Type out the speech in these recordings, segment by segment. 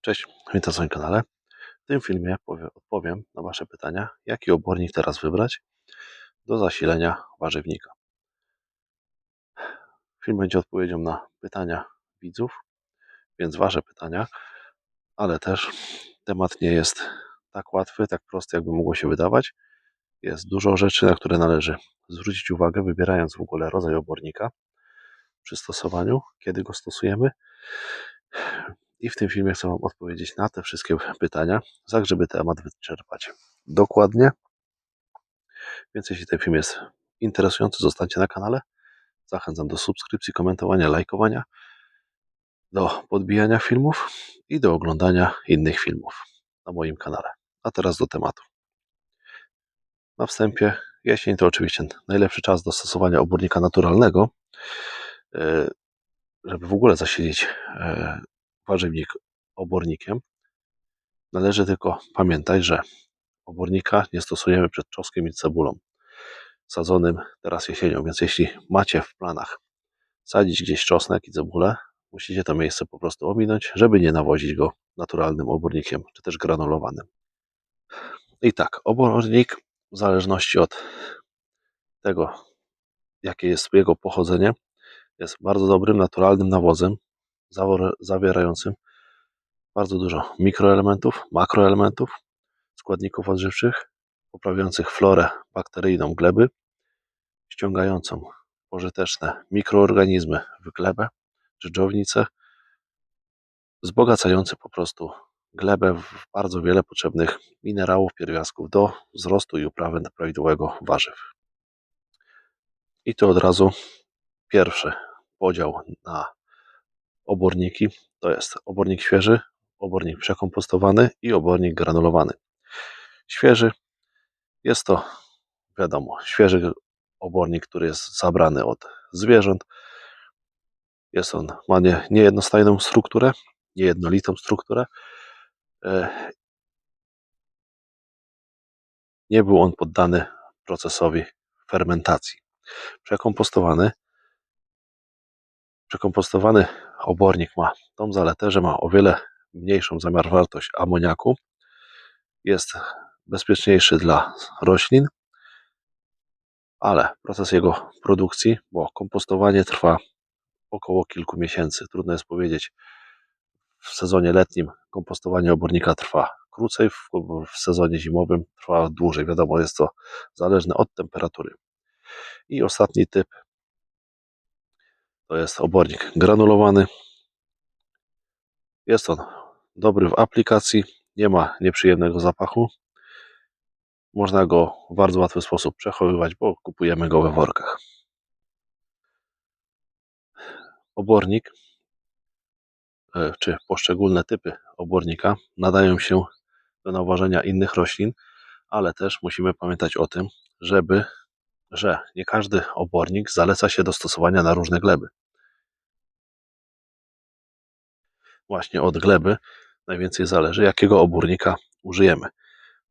Cześć, witam na swoim kanale. W tym filmie powie- odpowiem na Wasze pytania, jaki obornik teraz wybrać do zasilenia warzywnika. Film będzie odpowiedzią na pytania widzów, więc Wasze pytania, ale też temat nie jest tak łatwy, tak prosty, jakby mogło się wydawać. Jest dużo rzeczy, na które należy zwrócić uwagę, wybierając w ogóle rodzaj obornika przy stosowaniu, kiedy go stosujemy. I w tym filmie chcę Wam odpowiedzieć na te wszystkie pytania, tak żeby temat wyczerpać dokładnie. Więc jeśli ten film jest interesujący, zostańcie na kanale. Zachęcam do subskrypcji, komentowania, lajkowania, do podbijania filmów i do oglądania innych filmów na moim kanale. A teraz do tematu. Na wstępie, jesień to oczywiście najlepszy czas do stosowania obornika naturalnego, e, żeby w ogóle zasilić e, warzywnik obornikiem. Należy tylko pamiętać, że obornika nie stosujemy przed czosnkiem i cebulą sadzonym teraz jesienią, więc jeśli macie w planach sadzić gdzieś czosnek i cebulę, musicie to miejsce po prostu ominąć, żeby nie nawozić go naturalnym obornikiem, czy też granulowanym. I tak, obornik w zależności od tego, jakie jest jego pochodzenie, jest bardzo dobrym, naturalnym nawozem, zawierającym bardzo dużo mikroelementów, makroelementów, składników odżywczych, poprawiających florę bakteryjną gleby, ściągającą pożyteczne mikroorganizmy w glebę, dżdżownicę, wzbogacający po prostu glebę w bardzo wiele potrzebnych minerałów, pierwiastków do wzrostu i uprawy prawidłowego warzyw. I tu od razu pierwszy podział na oborniki to jest obornik świeży, obornik przekompostowany i obornik granulowany. Świeży jest to, wiadomo, świeży obornik, który jest zabrany od zwierząt. Jest on, ma nie, niejednostajną strukturę, niejednolitą strukturę. E, nie był on poddany procesowi fermentacji. Przekompostowany Przekompostowany obornik ma tą zaletę, że ma o wiele mniejszą zamiarwartość amoniaku, jest bezpieczniejszy dla roślin, ale proces jego produkcji, bo kompostowanie trwa około kilku miesięcy. Trudno jest powiedzieć, w sezonie letnim kompostowanie obornika trwa krócej, w, w sezonie zimowym trwa dłużej. Wiadomo, jest to zależne od temperatury. I ostatni typ to jest obornik granulowany. Jest on dobry w aplikacji, nie ma nieprzyjemnego zapachu. Można go w bardzo łatwy sposób przechowywać, bo kupujemy go we workach. Obornik, e, czy poszczególne typy obornika nadają się do nawożenia innych roślin, ale też musimy pamiętać o tym, żeby, że nie każdy obornik zaleca się do stosowania na różne gleby. Właśnie od gleby najwięcej zależy, jakiego obornika użyjemy.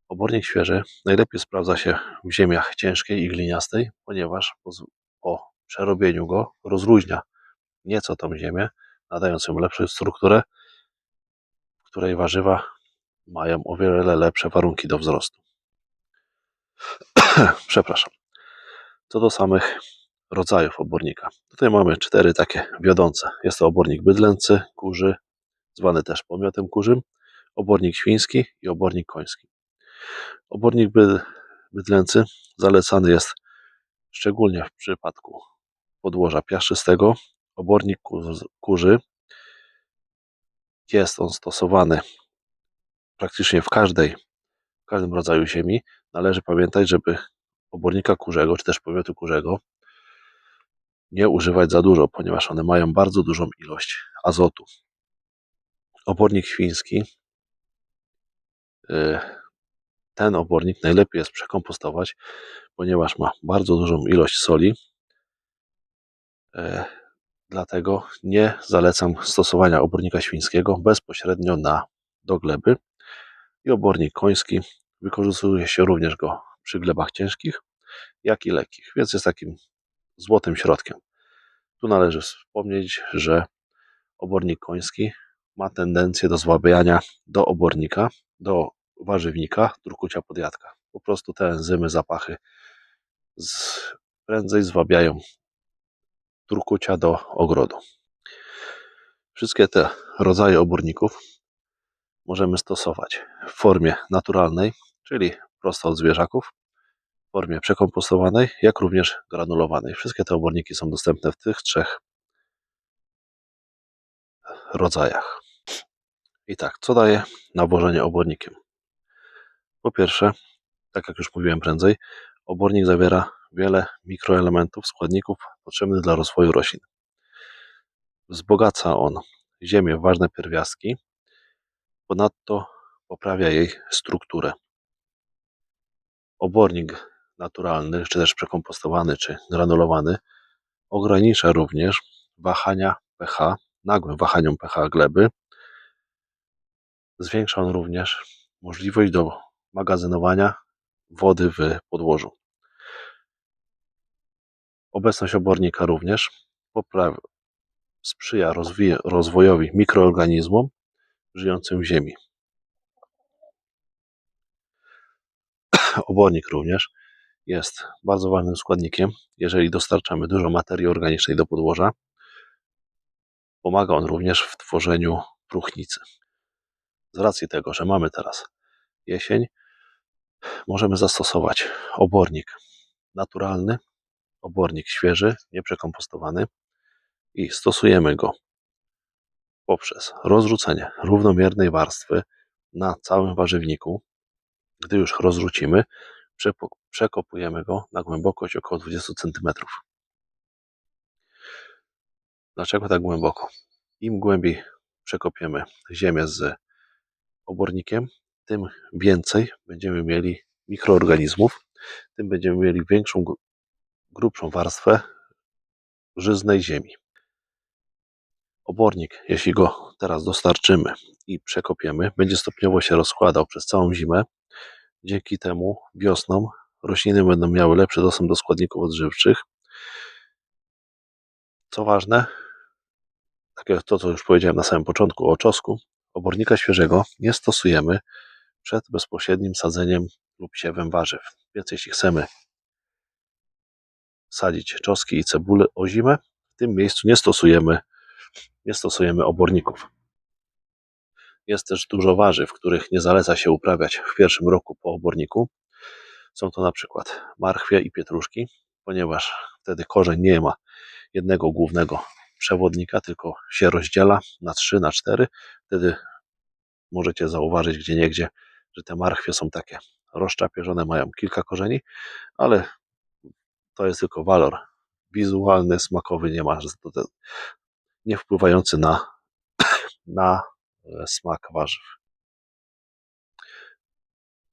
Obornik świeży najlepiej sprawdza się w ziemiach ciężkiej i gliniastej, ponieważ po, po przerobieniu go rozluźnia nieco tą ziemię, nadając ją lepszą strukturę, w której warzywa mają o wiele lepsze warunki do wzrostu. Przepraszam. Co do samych rodzajów obornika. Tutaj mamy cztery takie wiodące. Jest to obornik bydlęcy, kurzy, zwany też pomiotem kurzym, obornik świński i obornik koński. Obornik bydlęcy zalecany jest szczególnie w przypadku podłoża piaszczystego. Obornik kurzy jest on stosowany praktycznie w każdej, w każdym rodzaju ziemi. Należy pamiętać, żeby obornika kurzego, czy też pomiotu kurzego nie używać za dużo, ponieważ one mają bardzo dużą ilość azotu. Obornik świński y, ten obornik najlepiej jest przekompostować, ponieważ ma bardzo dużą ilość soli. E, dlatego nie zalecam stosowania obornika świńskiego bezpośrednio na do gleby. I obornik koński wykorzystuje się również go przy glebach ciężkich, jak i lekkich, więc jest takim złotym środkiem. Tu należy wspomnieć, że obornik koński ma tendencję do złabiania do obornika, do warzywnika, trukucia podjadka. Po prostu te enzymy, zapachy z, prędzej zwabiają trukucia do ogrodu. Wszystkie te rodzaje oborników możemy stosować w formie naturalnej, czyli prosto od zwierzaków, w formie przekompostowanej, jak również granulowanej. Wszystkie te oborniki są dostępne w tych trzech rodzajach. I tak, co daje nawożenie obornikiem? Po pierwsze, tak jak już mówiłem prędzej, obornik zawiera wiele mikroelementów, składników potrzebnych dla rozwoju roślin. Wzbogaca on ziemię w ważne pierwiastki, ponadto poprawia jej strukturę. Obornik naturalny, czy też przekompostowany, czy granulowany, ogranicza również wahania pH, nagłym wahaniom pH gleby. Zwiększa on również możliwość do magazynowania wody w podłożu. Obecność obornika również poprawia, sprzyja rozwojowi mikroorganizmom żyjącym w ziemi. Obornik również jest bardzo ważnym składnikiem, jeżeli dostarczamy dużo materii organicznej do podłoża. Pomaga on również w tworzeniu próchnicy. Z racji tego, że mamy teraz jesień, możemy zastosować obornik naturalny, obornik świeży, nieprzekompostowany i stosujemy go poprzez rozrzucenie równomiernej warstwy na całym warzywniku. Gdy już rozrzucimy, przekopujemy go na głębokość około 20 cm. Dlaczego tak głęboko? Im głębiej przekopiemy ziemię z obornikiem, tym więcej będziemy mieli mikroorganizmów, tym będziemy mieli większą, gru- grubszą warstwę żyznej ziemi. Obornik, jeśli go teraz dostarczymy i przekopiemy, będzie stopniowo się rozkładał przez całą zimę. Dzięki temu wiosną rośliny będą miały lepszy dostęp do składników odżywczych. Co ważne, tak jak to, co już powiedziałem na samym początku o czosku, obornika świeżego nie stosujemy przed bezpośrednim sadzeniem lub siewem warzyw. Więc jeśli chcemy sadzić czoski i cebulę o zimę, w tym miejscu nie stosujemy, nie stosujemy oborników. Jest też dużo warzyw, których nie zaleca się uprawiać w pierwszym roku po oborniku. Są to na przykład marchwie i pietruszki, ponieważ wtedy korzeń nie ma jednego głównego przewodnika, tylko się rozdziela na trzy, na cztery. Wtedy możecie zauważyć gdzie niegdzie, że te marchwie są takie rozczapieżone, mają kilka korzeni, ale to jest tylko walor wizualny, smakowy, nie ma, nie wpływający na, na smak warzyw.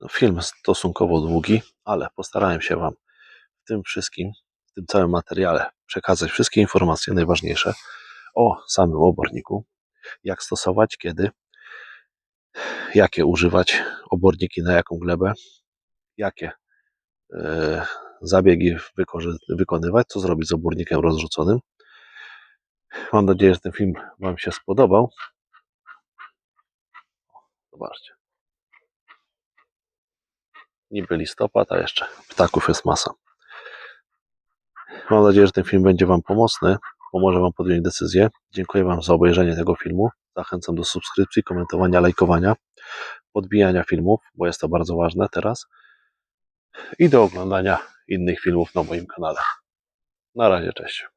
No, Film stosunkowo długi, ale postarałem się Wam w tym wszystkim, w tym całym materiale przekazać wszystkie informacje najważniejsze o samym oborniku, jak stosować, kiedy, jakie używać oborniki, na jaką glebę, jakie e, zabiegi wykonywać, co zrobić z obornikiem rozrzuconym. Mam nadzieję, że ten film Wam się spodobał. Zobaczcie. Niby listopad, a jeszcze ptaków jest masa. Mam nadzieję, że ten film będzie Wam pomocny, pomoże Wam podjąć decyzję. Dziękuję Wam za obejrzenie tego filmu. Zachęcam do subskrypcji, komentowania, lajkowania, podbijania filmów, bo jest to bardzo ważne teraz. I do oglądania innych filmów na moim kanale. Na razie, cześć.